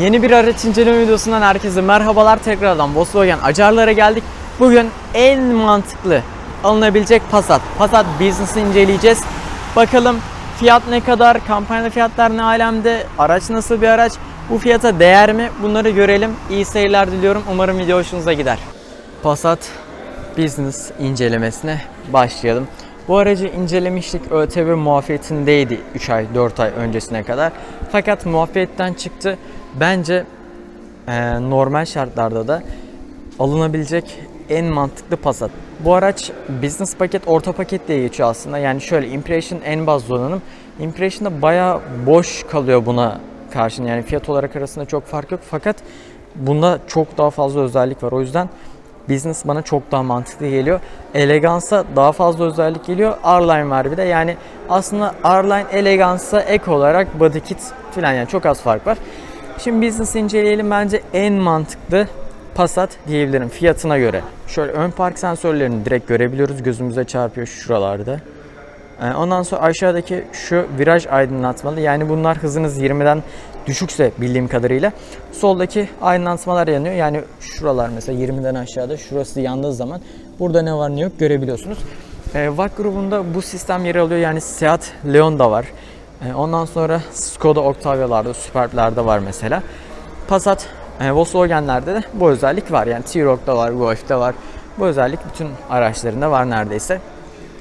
Yeni bir araç inceleme videosundan herkese merhabalar. Tekrardan Volkswagen Acarlara geldik. Bugün en mantıklı alınabilecek Passat. Passat Business'ı inceleyeceğiz. Bakalım fiyat ne kadar, kampanya fiyatlar ne alemde, araç nasıl bir araç, bu fiyata değer mi? Bunları görelim. İyi seyirler diliyorum. Umarım video hoşunuza gider. Passat Business incelemesine başlayalım. Bu aracı incelemiştik. ÖTV muafiyetindeydi 3 ay 4 ay öncesine kadar. Fakat muafiyetten çıktı. Bence e, normal şartlarda da alınabilecek en mantıklı Passat. Bu araç business paket, orta paket diye geçiyor aslında. Yani şöyle Impression en baz donanım. Impression'da bayağı boş kalıyor buna karşın. Yani fiyat olarak arasında çok fark yok. Fakat bunda çok daha fazla özellik var. O yüzden Business bana çok daha mantıklı geliyor. Elegance'a daha fazla özellik geliyor. R-Line var bir de. Yani aslında R-Line Elegance'a ek olarak body kit falan yani çok az fark var. Şimdi Business inceleyelim. Bence en mantıklı Passat diyebilirim fiyatına göre. Şöyle ön park sensörlerini direkt görebiliyoruz. Gözümüze çarpıyor şuralarda. Ee, Ondan sonra aşağıdaki şu viraj aydınlatmalı. Yani bunlar hızınız 20'den düşükse bildiğim kadarıyla soldaki aydınlatmalar yanıyor. Yani şuralar mesela 20'den aşağıda şurası yandığı zaman burada ne var ne yok görebiliyorsunuz. E, VAK grubunda bu sistem yer alıyor. Yani Seat Leon da var. E, ondan sonra Skoda Octavia'larda, Superb'lerde var mesela. Passat, e, Volkswagen'lerde de bu özellik var. Yani T-Roc'da var, Golf'te var. Bu özellik bütün araçlarında var neredeyse.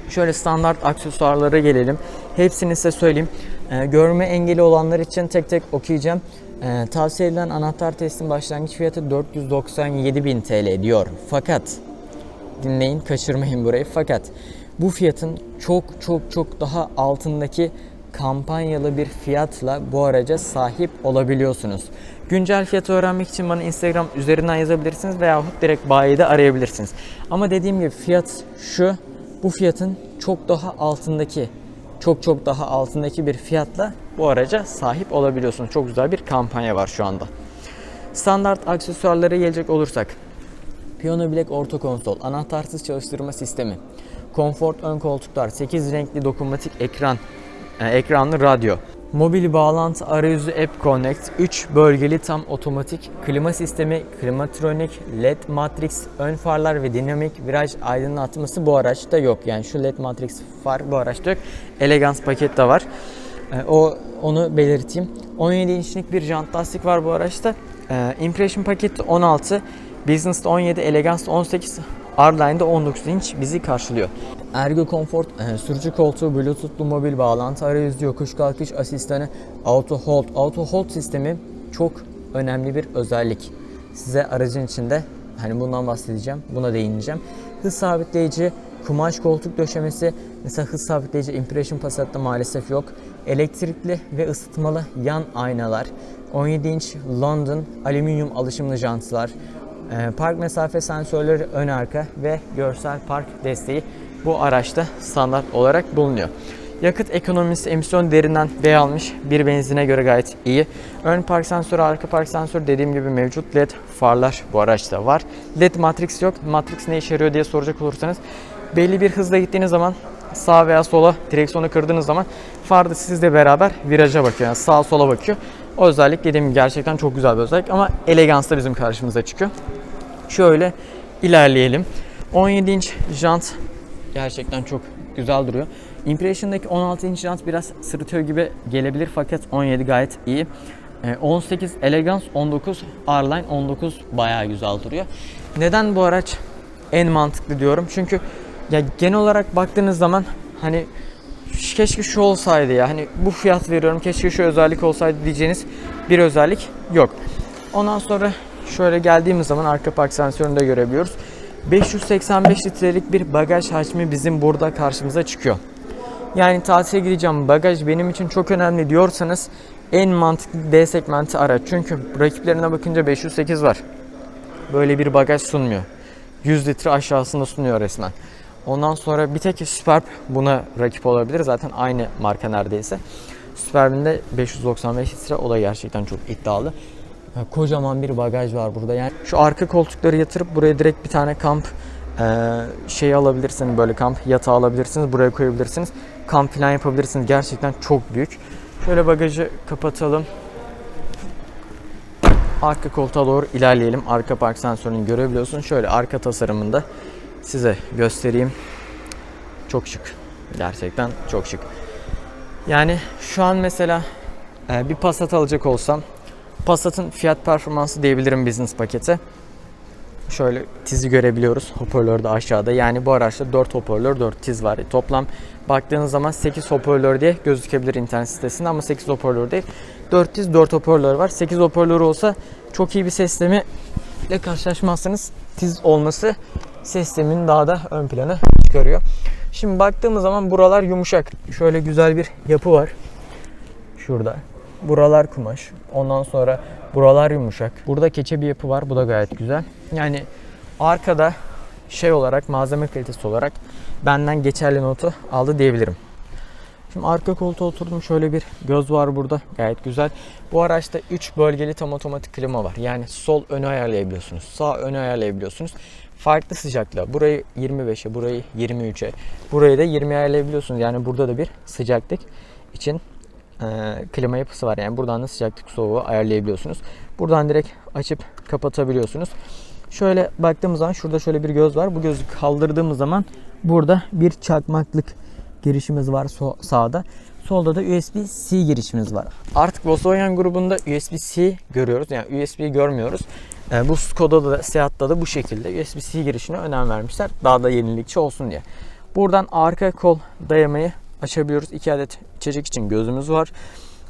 Şöyle standart aksesuarlara gelelim. Hepsini size söyleyeyim. Ee, görme engeli olanlar için tek tek okuyacağım. Ee, tavsiye edilen anahtar testin başlangıç fiyatı 497.000 TL diyor. Fakat dinleyin kaçırmayın burayı. Fakat bu fiyatın çok çok çok daha altındaki kampanyalı bir fiyatla bu araca sahip olabiliyorsunuz. Güncel fiyatı öğrenmek için bana Instagram üzerinden yazabilirsiniz veyahut direkt bayide arayabilirsiniz. Ama dediğim gibi fiyat şu, bu fiyatın çok daha altındaki, çok çok daha altındaki bir fiyatla bu araca sahip olabiliyorsunuz. Çok güzel bir kampanya var şu anda. Standart aksesuarlara gelecek olursak, Piyano bilek orta konsol, anahtarsız çalıştırma sistemi, konfort ön koltuklar, 8 renkli dokunmatik ekran, ekranlı radyo, mobil bağlantı arayüzü App Connect, 3 bölgeli tam otomatik klima sistemi, klimatronik, LED matrix, ön farlar ve dinamik viraj aydınlatması bu araçta yok. Yani şu LED matrix far bu araçta yok. Elegance paket de var. E, O onu belirteyim. 17 inçlik bir jant lastik var bu araçta. E, Impression paketi 16, Business'ta 17, Elegance'da 18, R-Line'da 19 inç bizi karşılıyor. Ergo Comfort, e, sürücü koltuğu, Bluetooth'lu mobil bağlantı arayüzü, yokuş kalkış asistanı, Auto Hold. Auto Hold sistemi çok önemli bir özellik. Size aracın içinde hani bundan bahsedeceğim, buna değineceğim. Hız sabitleyici, kumaş koltuk döşemesi, mesela hız sabitleyici Impression Passat'ta maalesef yok. Elektrikli ve ısıtmalı yan aynalar, 17 inç London alüminyum alışımlı jantlar, ee, park mesafe sensörleri ön arka ve görsel park desteği bu araçta standart olarak bulunuyor. Yakıt ekonomisi emisyon derinden B almış. Bir benzine göre gayet iyi. Ön park sensörü, arka park sensörü dediğim gibi mevcut. LED farlar bu araçta var. LED matrix yok. Matrix ne işe yarıyor diye soracak olursanız belli bir hızla gittiğiniz zaman sağ veya sola direksiyonu kırdığınız zaman far da sizle beraber viraja bakıyor. Yani sağa sola bakıyor. O özellik dediğim gibi gerçekten çok güzel bir özellik ama elegans da bizim karşımıza çıkıyor. Şöyle ilerleyelim. 17 inç jant gerçekten çok güzel duruyor. Impression'daki 16 inç jant biraz sırıtıyor gibi gelebilir fakat 17 gayet iyi. Ee, 18 Elegance, 19 R-Line, 19 bayağı güzel duruyor. Neden bu araç en mantıklı diyorum? Çünkü ya genel olarak baktığınız zaman hani keşke şu olsaydı ya hani bu fiyat veriyorum keşke şu özellik olsaydı diyeceğiniz bir özellik yok. Ondan sonra şöyle geldiğimiz zaman arka park sensörünü de görebiliyoruz. 585 litrelik bir bagaj hacmi bizim burada karşımıza çıkıyor. Yani tatile gideceğim bagaj benim için çok önemli diyorsanız en mantıklı D segmenti araç. Çünkü rakiplerine bakınca 508 var. Böyle bir bagaj sunmuyor. 100 litre aşağısında sunuyor resmen. Ondan sonra bir tek Superb buna rakip olabilir. Zaten aynı marka neredeyse. Superb'in de 595 litre. O da gerçekten çok iddialı. Kocaman bir bagaj var burada. Yani şu arka koltukları yatırıp buraya direkt bir tane kamp e, şeyi alabilirsiniz. Böyle kamp yatağı alabilirsiniz. Buraya koyabilirsiniz. Kamp falan yapabilirsiniz. Gerçekten çok büyük. Şöyle bagajı kapatalım. arka koltuğa doğru ilerleyelim. Arka park sensörünü görebiliyorsun. Şöyle arka tasarımında size göstereyim. Çok şık. Gerçekten çok şık. Yani şu an mesela e, bir Passat alacak olsam Passat'ın fiyat performansı diyebilirim business pakete. Şöyle tizi görebiliyoruz. Hoparlör de aşağıda. Yani bu araçta 4 hoparlör, 4 tiz var. Toplam baktığınız zaman 8 hoparlör diye gözükebilir internet sitesinde ama 8 hoparlör değil. 4 tiz, 4 hoparlör var. 8 hoparlör olsa çok iyi bir ses sistemi ile karşılaşmazsanız tiz olması sistemin daha da ön plana çıkarıyor. Şimdi baktığımız zaman buralar yumuşak. Şöyle güzel bir yapı var. Şurada. Buralar kumaş. Ondan sonra buralar yumuşak. Burada keçe bir yapı var. Bu da gayet güzel. Yani arkada şey olarak malzeme kalitesi olarak benden geçerli notu aldı diyebilirim. Şimdi arka koltuğa oturdum. Şöyle bir göz var burada. Gayet güzel. Bu araçta 3 bölgeli tam otomatik klima var. Yani sol önü ayarlayabiliyorsunuz. Sağ önü ayarlayabiliyorsunuz. Farklı sıcaklığa. Burayı 25'e, burayı 23'e, burayı da 20'ye ayarlayabiliyorsunuz. Yani burada da bir sıcaklık için e, klima yapısı var. Yani buradan da sıcaklık soğuğu ayarlayabiliyorsunuz. Buradan direkt açıp kapatabiliyorsunuz. Şöyle baktığımız zaman şurada şöyle bir göz var. Bu gözü kaldırdığımız zaman burada bir çakmaklık girişimiz var so- sağda. Solda da USB-C girişimiz var. Artık Volkswagen grubunda USB-C görüyoruz. Yani USB görmüyoruz. E, bu Skoda'da da Seat'ta da bu şekilde USB-C girişine önem vermişler. Daha da yenilikçi olsun diye. Buradan arka kol dayamayı açabiliyoruz. 2 adet içecek için gözümüz var.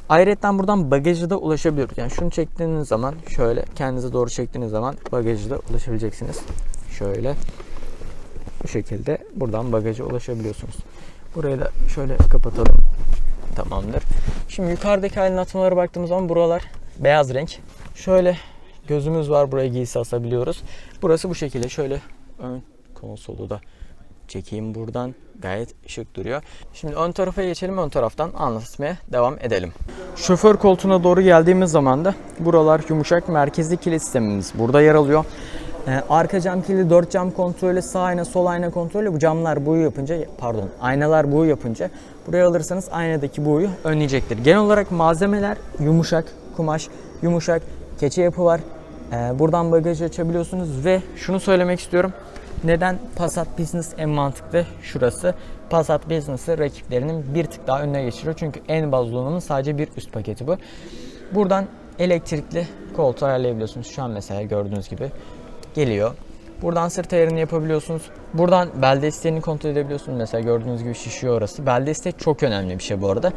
Ayrıca buradan bagajı da ulaşabiliyoruz. Yani şunu çektiğiniz zaman şöyle kendinize doğru çektiğiniz zaman bagajı da ulaşabileceksiniz. Şöyle bu şekilde buradan bagaja ulaşabiliyorsunuz. Burayı da şöyle kapatalım. Tamamdır. Şimdi yukarıdaki aydınlatmalara baktığımız zaman buralar beyaz renk. Şöyle gözümüz var buraya giysi asabiliyoruz. Burası bu şekilde şöyle ön konsolu da çekeyim buradan. Gayet şık duruyor. Şimdi ön tarafa geçelim. Ön taraftan anlatmaya devam edelim. Şoför koltuğuna doğru geldiğimiz zaman da buralar yumuşak merkezli kilit sistemimiz burada yer alıyor. Ee, arka cam kilidi 4 cam kontrolü, sağ ayna, sol ayna kontrolü. Bu camlar buğu yapınca, pardon aynalar buğu yapınca buraya alırsanız aynadaki buğuyu önleyecektir. Genel olarak malzemeler yumuşak, kumaş, yumuşak, keçe yapı var. Ee, buradan bagajı açabiliyorsunuz ve şunu söylemek istiyorum. Neden Passat Business en mantıklı şurası? Passat Business'ı rakiplerinin bir tık daha önüne geçiriyor. Çünkü en baz donanımın sadece bir üst paketi bu. Buradan elektrikli koltuğu ayarlayabiliyorsunuz. Şu an mesela gördüğünüz gibi geliyor. Buradan sırt ayarını yapabiliyorsunuz. Buradan bel desteğini kontrol edebiliyorsunuz. Mesela gördüğünüz gibi şişiyor orası. Bel destek çok önemli bir şey bu arada.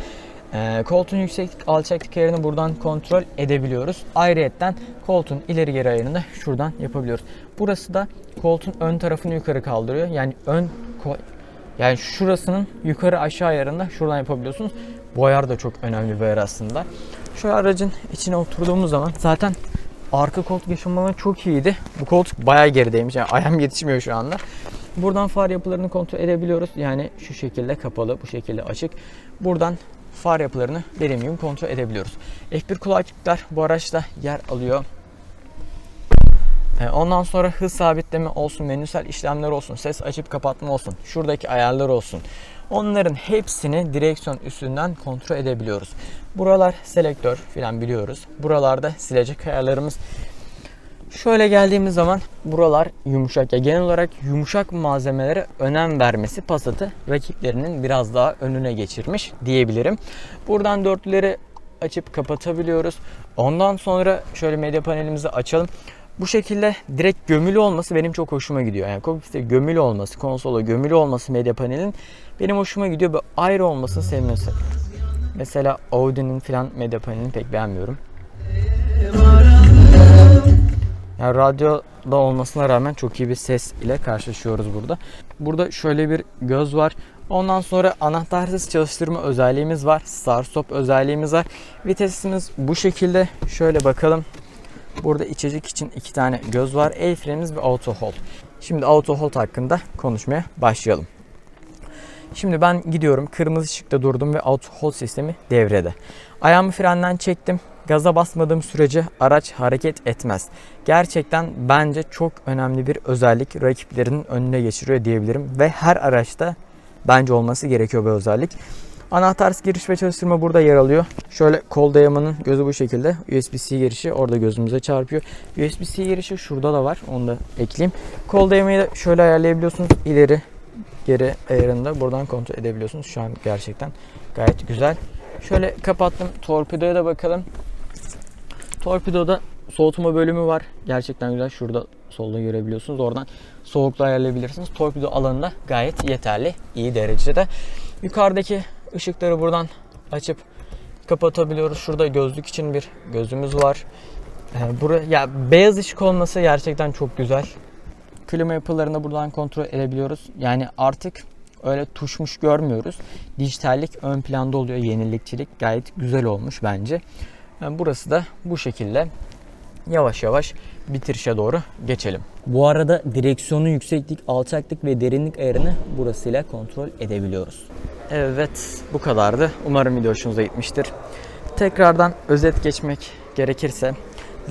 Ee, koltuğun yükseklik alçaklık ayarını buradan kontrol edebiliyoruz. Ayrıyetten koltuğun ileri geri ayarını da şuradan yapabiliyoruz. Burası da koltuğun ön tarafını yukarı kaldırıyor. Yani ön yani şurasının yukarı aşağı ayarını da şuradan yapabiliyorsunuz. Bu ayar da çok önemli bir ayar aslında. Şu aracın içine oturduğumuz zaman zaten arka koltuk yaşamaları çok iyiydi. Bu koltuk bayağı gerideymiş. Yani ayağım yetişmiyor şu anda. Buradan far yapılarını kontrol edebiliyoruz. Yani şu şekilde kapalı, bu şekilde açık. Buradan far yapılarını premium kontrol edebiliyoruz. F1 kulaklıklar bu araçta yer alıyor. Ee, Ondan sonra hız sabitleme olsun, menüsel işlemler olsun, ses açıp kapatma olsun, şuradaki ayarlar olsun. Onların hepsini direksiyon üstünden kontrol edebiliyoruz. Buralar selektör falan biliyoruz. Buralarda silecek ayarlarımız. Şöyle geldiğimiz zaman buralar yumuşak. Ya genel olarak yumuşak malzemelere önem vermesi Passat'ı rakiplerinin biraz daha önüne geçirmiş diyebilirim. Buradan dörtlüleri açıp kapatabiliyoruz. Ondan sonra şöyle medya panelimizi açalım. Bu şekilde direkt gömülü olması benim çok hoşuma gidiyor. Yani kokpitte gömülü olması, konsola gömülü olması medya panelin benim hoşuma gidiyor. Böyle ayrı olmasını sevmiyorum. Mesela Audi'nin falan medya panelini pek beğenmiyorum. Yani radyoda olmasına rağmen çok iyi bir ses ile karşılaşıyoruz burada. Burada şöyle bir göz var. Ondan sonra anahtarsız çalıştırma özelliğimiz var. Start stop özelliğimiz var. Vitesimiz bu şekilde. Şöyle bakalım. Burada içecek için iki tane göz var. El frenimiz ve auto hold. Şimdi auto hold hakkında konuşmaya başlayalım. Şimdi ben gidiyorum. Kırmızı ışıkta durdum ve auto hold sistemi devrede. Ayağımı frenden çektim. Gaza basmadığım sürece araç hareket etmez. Gerçekten bence çok önemli bir özellik. Rakiplerinin önüne geçiriyor diyebilirim. Ve her araçta bence olması gerekiyor bu özellik. Anahtarsız giriş ve çalıştırma burada yer alıyor. Şöyle kol dayamanın gözü bu şekilde. USB-C girişi orada gözümüze çarpıyor. USB-C girişi şurada da var. Onu da ekleyeyim. Kol dayamayı da şöyle ayarlayabiliyorsunuz. İleri geri ayarında buradan kontrol edebiliyorsunuz. Şu an gerçekten gayet güzel. Şöyle kapattım. Torpidoya da bakalım. Torpidoda soğutma bölümü var. Gerçekten güzel. Şurada solda görebiliyorsunuz. Oradan soğukluğu ayarlayabilirsiniz. Torpido alanında gayet yeterli. iyi derecede. Yukarıdaki ışıkları buradan açıp kapatabiliyoruz. Şurada gözlük için bir gözümüz var. Ee, buraya ya beyaz ışık olması gerçekten çok güzel. Klima yapılarını buradan kontrol edebiliyoruz. Yani artık öyle tuşmuş görmüyoruz. Dijitallik ön planda oluyor. Yenilikçilik gayet güzel olmuş bence. Yani burası da bu şekilde yavaş yavaş bitirişe doğru geçelim. Bu arada direksiyonun yükseklik, alçaklık ve derinlik ayarını burasıyla kontrol edebiliyoruz. Evet bu kadardı. Umarım video hoşunuza gitmiştir. Tekrardan özet geçmek gerekirse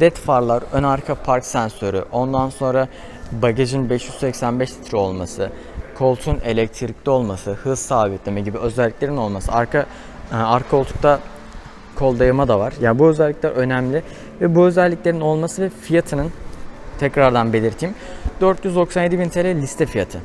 led farlar, ön arka park sensörü, ondan sonra bagajın 585 litre olması, koltuğun elektrikli olması, hız sabitleme gibi özelliklerin olması, arka e, arka koltukta kol dayama da var. Yani bu özellikler önemli ve bu özelliklerin olması ve fiyatının tekrardan belirteyim. 497 bin TL liste fiyatı.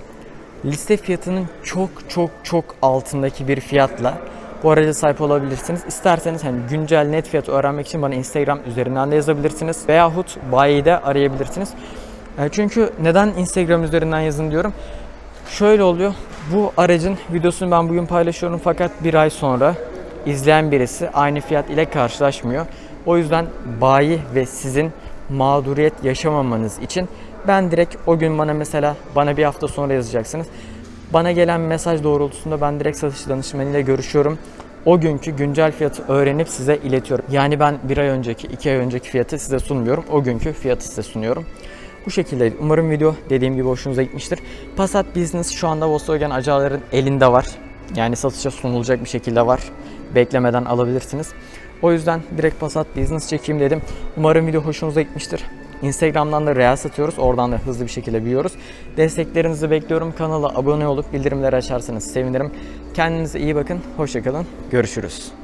Liste fiyatının çok çok çok altındaki bir fiyatla bu araca sahip olabilirsiniz. İsterseniz hani güncel net fiyatı öğrenmek için bana Instagram üzerinden de yazabilirsiniz. Veyahut bayi'de arayabilirsiniz. E, Çünkü neden Instagram üzerinden yazın diyorum. Şöyle oluyor. Bu aracın videosunu ben bugün paylaşıyorum fakat bir ay sonra izleyen birisi aynı fiyat ile karşılaşmıyor. O yüzden bayi ve sizin mağduriyet yaşamamanız için ben direkt o gün bana mesela bana bir hafta sonra yazacaksınız. Bana gelen mesaj doğrultusunda ben direkt satış danışmanıyla görüşüyorum. O günkü güncel fiyatı öğrenip size iletiyorum. Yani ben bir ay önceki, iki ay önceki fiyatı size sunmuyorum. O günkü fiyatı size sunuyorum. Bu şekilde umarım video dediğim gibi hoşunuza gitmiştir. Passat Business şu anda Volkswagen acaların elinde var. Yani satışa sunulacak bir şekilde var. Beklemeden alabilirsiniz. O yüzden direkt Passat Business çekeyim dedim. Umarım video hoşunuza gitmiştir. Instagram'dan da real satıyoruz. Oradan da hızlı bir şekilde büyüyoruz. Desteklerinizi bekliyorum. Kanala abone olup bildirimleri açarsanız sevinirim. Kendinize iyi bakın. Hoşçakalın. Görüşürüz.